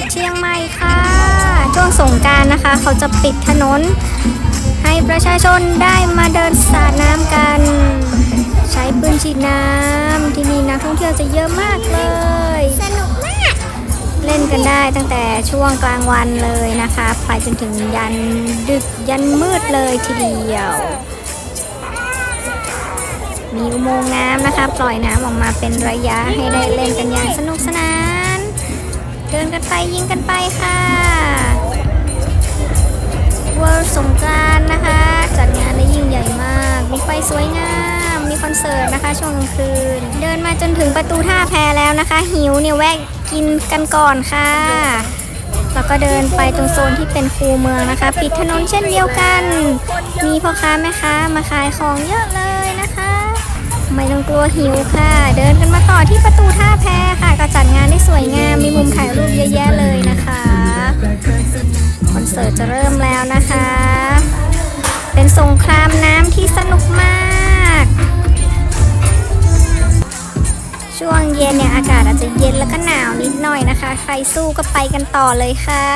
ดเชียงใหม่ค่ะ ช่วงสงการนะคะ เขาจะปิดถนน ให้ประชาชนได้มาเดินสาดน้ำกัน ใช้ปืนฉีดน้ำที่นี่นักท่องเที่ยวจะเยอะมากเลย สนุกมาก เล่นกันได้ตั้งแต่ช่วงกลางวันเลยนะคะ ไปจนถึงยันดึกยันมืดเลยทีเดียวมีอุโมงค์น้ำนะคะ ปล่อยน้ำออกมาเป็นระยะให้ได้เล่นกันอย่างสนุกสนาน เดินกันไปยิงกันไปค่ะเวิร์สงกรานนะคะ จัดงานได้ยิ่งใหญ่มาก มีไฟสวยงาม มีคอนเสิร์ตนะคะ ช่วงกลางคืน เดินมาจนถึงประตูท่าแพแล้วนะคะ หิวเนี่ยแวะกินกันก่อนค่ะ แล้วก็เดินไปตรงโซนที่เป็นคูเมืองนะคะ ปิดถนนเช่นเดียวกัน มีพ่อค้าแม่ค้ามาขายของเยอะเลยนะคะ ไม่ต้องกลัวหิวค่ะ เดินกันมา เสิร์ตจะเริ่มแล้วนะคะ เป็นสงครามน้ำที่สนุกมาก ช่วงเย็นเนี่ยอากาศอาจจะเย็นแล้วก็หนาวนิดหน่อยนะคะ ใครสู้ก็ไปกันต่อเลยค่ะ